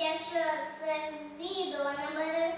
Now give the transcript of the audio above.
якщо це відео на мене.